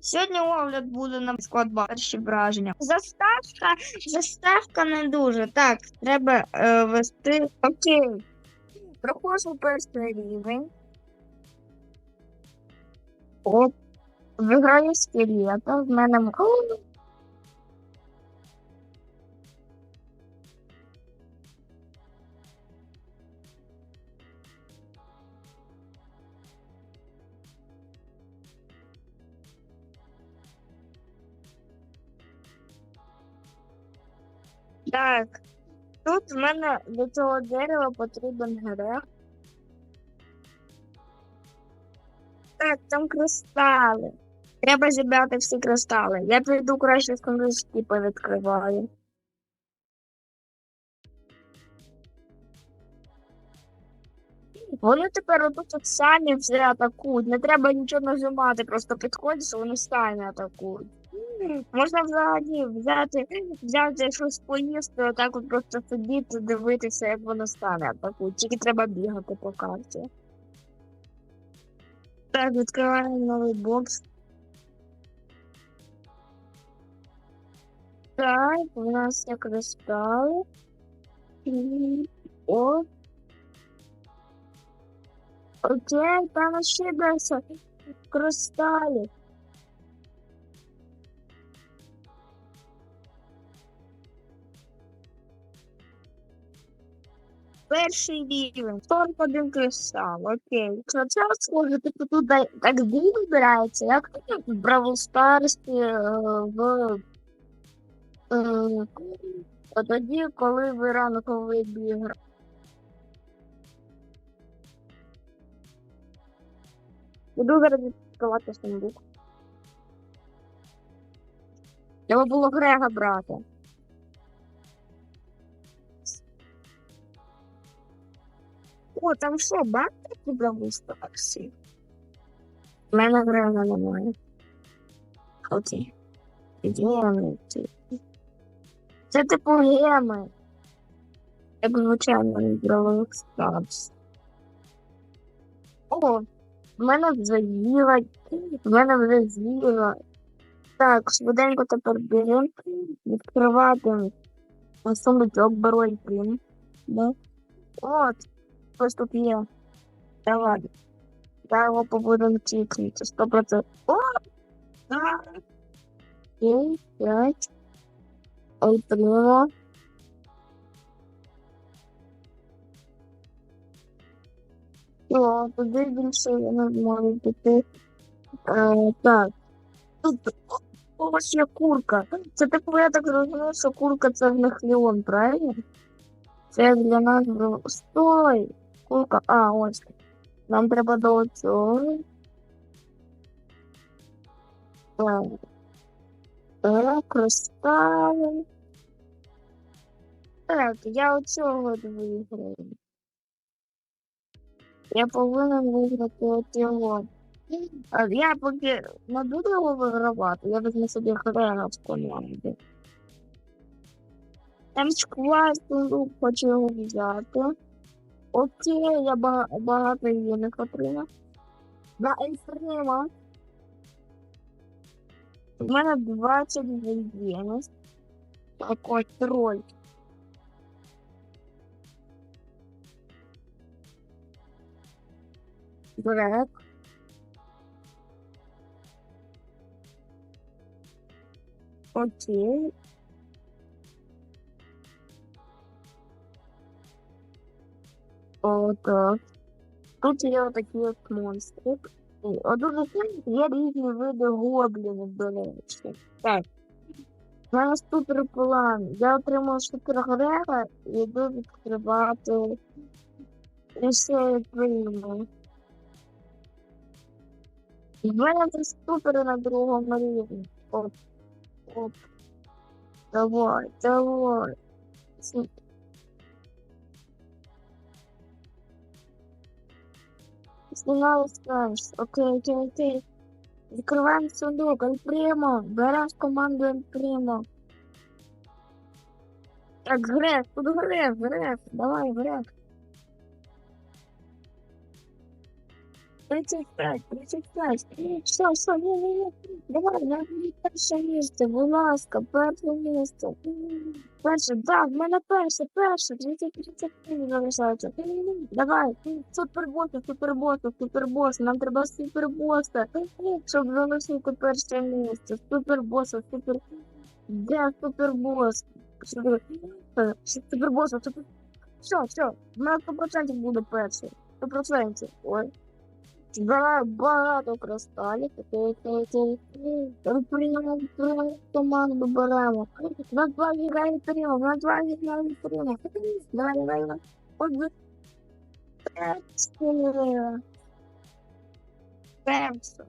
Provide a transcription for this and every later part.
Сьогодні огляд буде на склад перші враження. Заставка, заставка не дуже. Так, треба е, вести. Окей. Проходжу перший рівень. Оп. Виграю скелета. В мене. О! Так. Тут в мене до цього дерева потрібен грех. Так, там кристали. Треба зібрати всі кристали. Я піду краще сундучки повідкриваю. Вони тепер отут от самі все атакують. Не треба нічого нажимати, просто підходиш, вони самі атакують. Можна взагалі взяти, взяти щось поїсти, отак от просто сидіти, дивитися, як воно стане атакують. Тільки треба бігати по карті. Так, відкриваємо новий бокс. Так, у нас є кристали. О. Окей, там ще десь кристалі. Перший рівень. 41 кристал, окей. Що схоже, типу тут так дивно збирається, як в Бравл Старсі, е, в е, тоді, коли ви ранковий біг. Буду зараз відкривати сундук. Треба було Грега брати. О, там що, баг такий Бравл Старсі? У мене Грега немає. Окей. Геми. Це типу геми. Як звичайно Бравл Старс. О, в мене вже з'їла, в мене вже з'їла. Так, швиденько тепер біжимо, відкривати сундучок, беру альпін. Да? От, ось тут є. Давай. Я його побудемо тікнути, 100%. О! Так. Окей, п'ять. Альпіна. О, туди я не зможу піти. Так. Тут ось курка. Це типу, я так зрозумів, що курка це в них Леон, правильно? Це для нас. Стой! Курка. А, ось. Нам треба до цього. Так. Так. Так, я оцього виграю. Я повинен виграти от його. Я поки не буду його вигравати, я візьму собі Грега в команду. Там шквар хочу його взяти. Окей, я ба- багато їх отримав. На ельфрима. У мене 20 гривень. Такой троль. Грег. Окей. О, так. Тут є отакі от монстри. І Одразу є різні види гоблінів, до речі. Так. Мене супер план. Я отримав супер Грега і йду відкривати усе прийму. В мене вже супер на другому рівні. Оп. Оп. Давай, давай. Знімали скажеш. Окей, окей, окей. Відкриваємо сундук, Альпримо. Беремо команду Альпримо. Так, Греф, тут Греф, Греф. Давай, Греф. 35, 35. Все, все, ні, ні, ні. Давай, на перше місце, будь ласка, перше місце. Перше, да, в мене перше, перше, 30, 33 залишається. Давай, супербоси, супербоси, супербоси, нам треба супербоса, щоб залишити перше місце. Супербоса, супер... Де супербос? Супер... Супербоса, супер... Все, все, в мене 100% буде перший. 100%. Ой. Багато кристалів, приймемо команду беремо. На два прямо, на два прямо. Давай, давай, давай. Перше.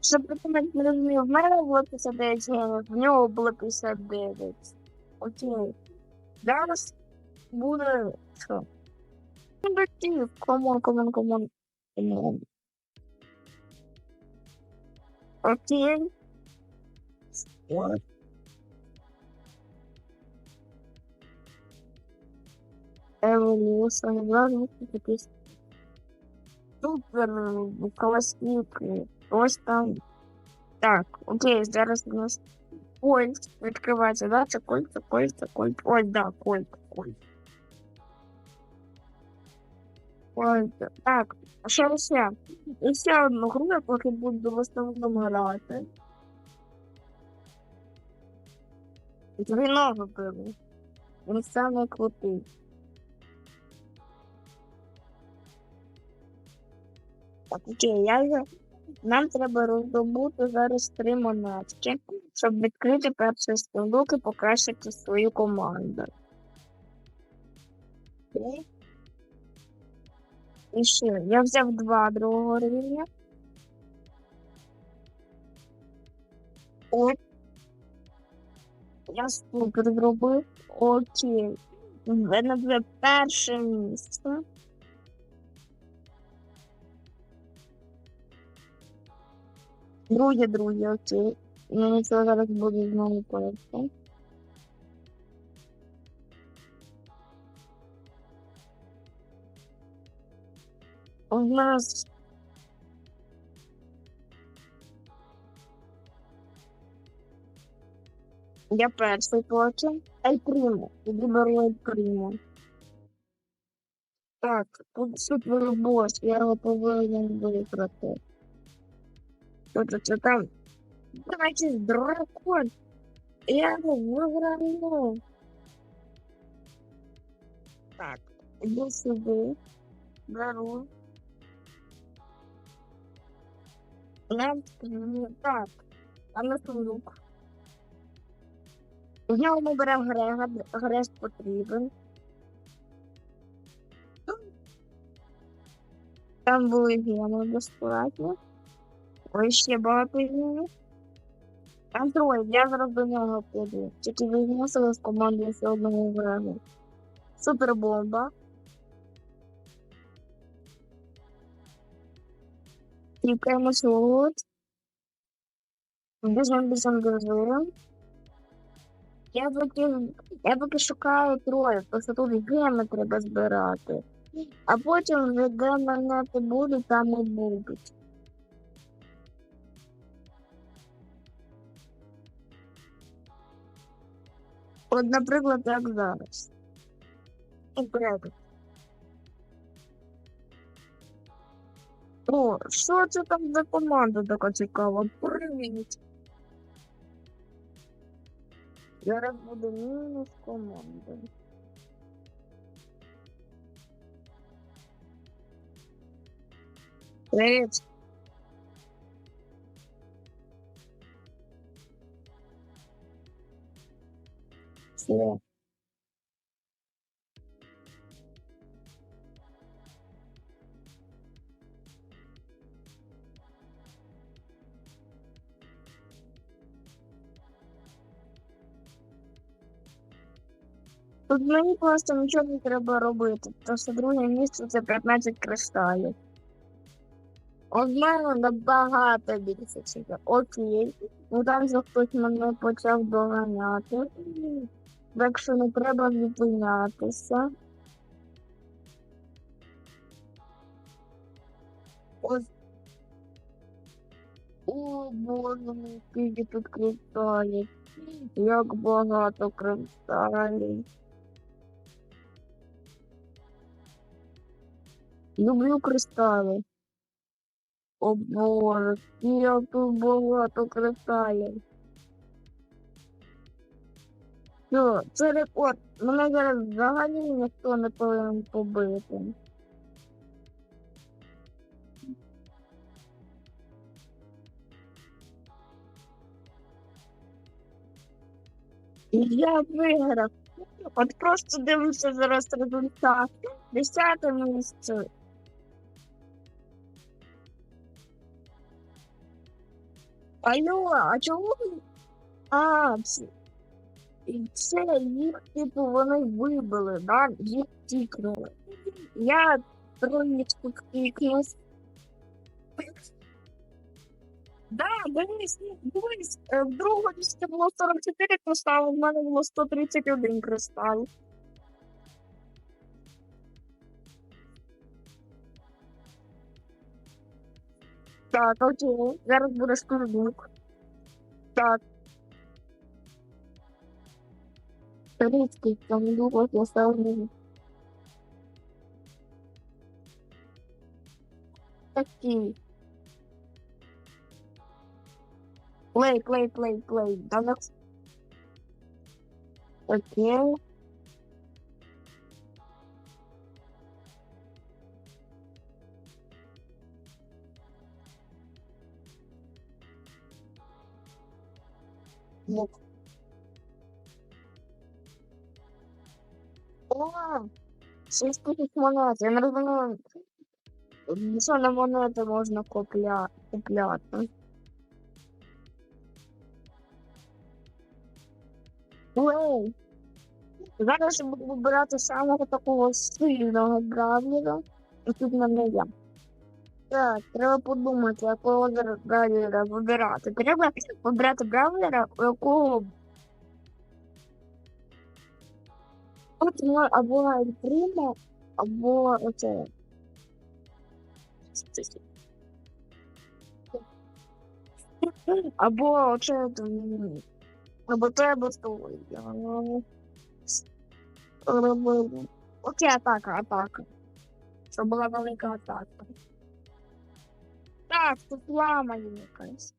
Щоб придумати не розумів, в мене було 59 гривень, в нього було 59. Окей. Зараз буде що? Камон, камон. Камон. Окей. Вот. Эволюция. Ладно, такие супер колосник. Ось там. Так, окей, зараз у нас кольт відкривається, да? Це кольт, це кольт, це кольт. Ось, да, кольт, кольт. Так, а ще ще. І ще одну гру, я поки буду в основному грати. Двійного беру. Він саме крутий. Так, окей, я вже... Нам треба роздобути зараз три монетки, щоб відкрити перший сундук і покращити свою команду. Окей. І ще, я взяв два другого рівня. От. Я супер зробив. Окей. Мене вже перше місце. Друге, друге, окей. Мені це зараз буде знову перше. У нас я перший потім. Ай приму. Тоді беру ай приму. Так, тут супер бос, я його повинен виграти. Тут це там. Давайте дракон. Я його виграю. Так, іду сюди. Беру. Так, а на сундук. Нього ми беремо Грега, Грег потрібен. Там були геми безплатно. Ось ще багато гемів. Андроїд, я зараз до нього піду. Тільки виносили з команди все одного Грега. Супербомба. Тікаємось от. Біжим, біжим, біжим. Я поки, я поки шукаю троє, що тут геми треба збирати. А потім вже геми не будуть, там і будуть. От, наприклад, як зараз. Наприклад. О, що це там за команда така цікава? Привіт. Зараз буде мінус команда. Привіт. Все. Тут мені просто нічого не треба робити, що друге місце це 15 кришталів. От мене набагато більше чого. Окей. Ну там же хтось мене почав доганяти. Так що не треба зупинятися. Ось. О, боже мій, скільки тут кристалів. Як багато кристалів. Люблю кристали. О боже, як тут багато кристалів. Що, це рекорд. Мене зараз взагалі ніхто не повинен побити. Я виграв. От просто дивлюся зараз результат. Десяте місце. Алло, а чому? А, і це їх, типу, вони вибили, да? Їх тікнули. Я троєчку клікнув. Да, дивись, дивись, е, в другому місці було 44 кристалів, в мене було 131 кристал. Так, окей, зараз буде штурмук. Так. Рідкий, там думав, я ставлю. Такий. Плей, плей, плей, плей. Да на... Окей. Ну. О, шість тисяч монет. Я не розумію, що на монети можна купля... купляти. Ой. Зараз я буду вибирати самого такого сильного гравлера. І тут мене я. Так, треба подумати, якого зараз гравлера вибирати. Треба вибирати гравлера, у якого От ну, або Ельпримо, або оце. Або оце там. Або те, або то. Окей, атака, атака. Щоб була велика атака. Так, тут лама є якась.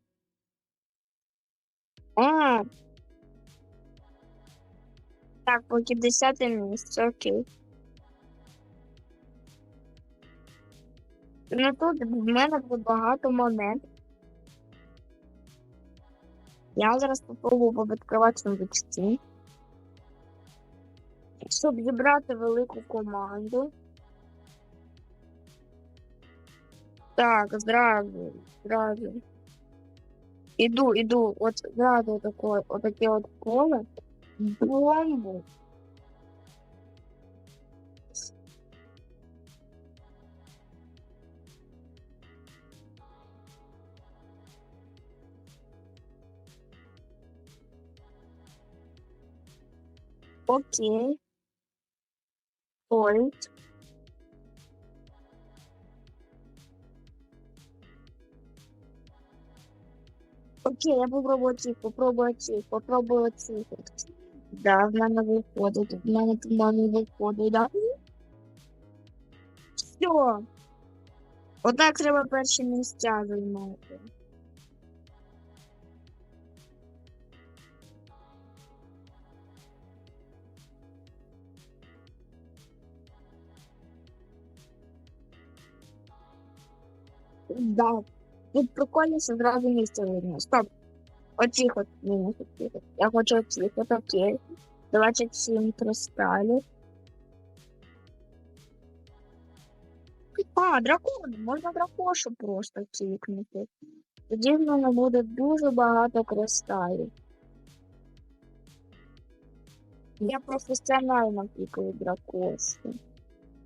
А. Так, поки 10 місце, окей. Ну тут в мене буде багато монет. Я зараз попробую повідкривати сундучки. Щоб зібрати велику команду. Так, зразу, зразу. Іду, іду, от зразу таке, отаке от коле. Бомбу. Окей. Ой. Окей, я попробую цих, попробую цих, попробую цих. Да, в мене виходить, в мене мене виходить, да. Все. Отак треба перші місця займати. Да. Тут прикольно, що зразу місце видно. Стоп. Оцих от мінус. Я хочу оцих от окей. 27 кристалів. А, дракон. Можна дракошу просто кікнути. Тоді в мене буде дуже багато кристалів. Я професіонально кікаю дракошу.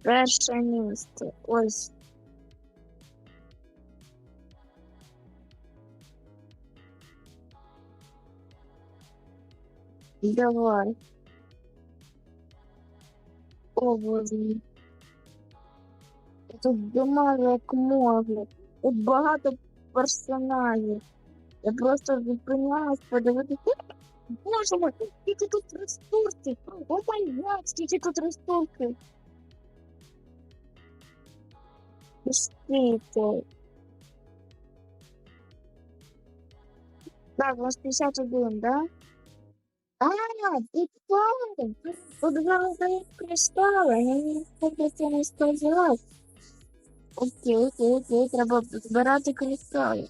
Перше місце. Ось. Давай. О, боже. Тут дома як можна. Тут багато персонажів. Я просто зупиняюсь подивитися. Боже мой, скільки тут ресурсів! О май гад, скільки тут ресурсів! Пустите. Так, у нас 51, да? А, і план! Тут дають кристали, я не хочу це не сказати. Окей, окей, окей, треба збирати кристали.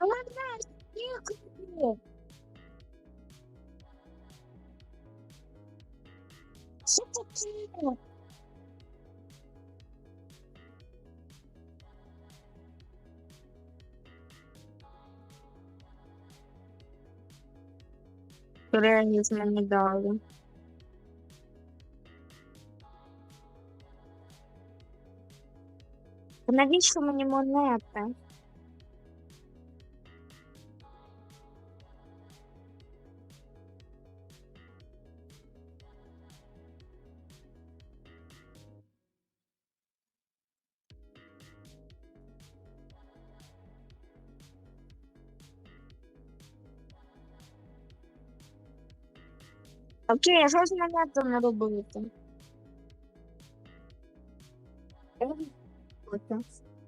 Ладно, дякую. Що таке? Реалізм мені дали. Навіщо мені монета? Окей, а що з монетами робити? Робити.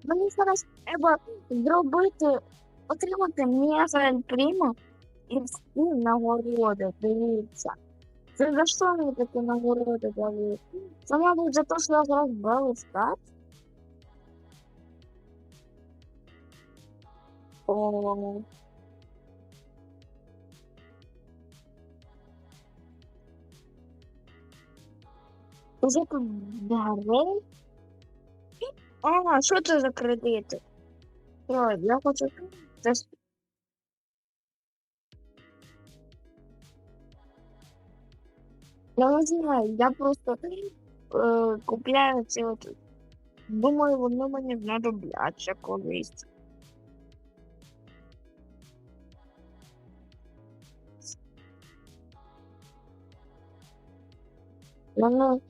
Мені зараз треба зробити, отримати мега примо і всі нагороди. Дивіться. Це за що мені такі нагороди дали? Це, мабуть, за те, що я зараз брав стат. О. Уже тут дари. А, що це за кредити? Ой, я хочу. Я не знаю, я просто е, купляю ці от. Думаю, вони мені знадобляться колись. Воно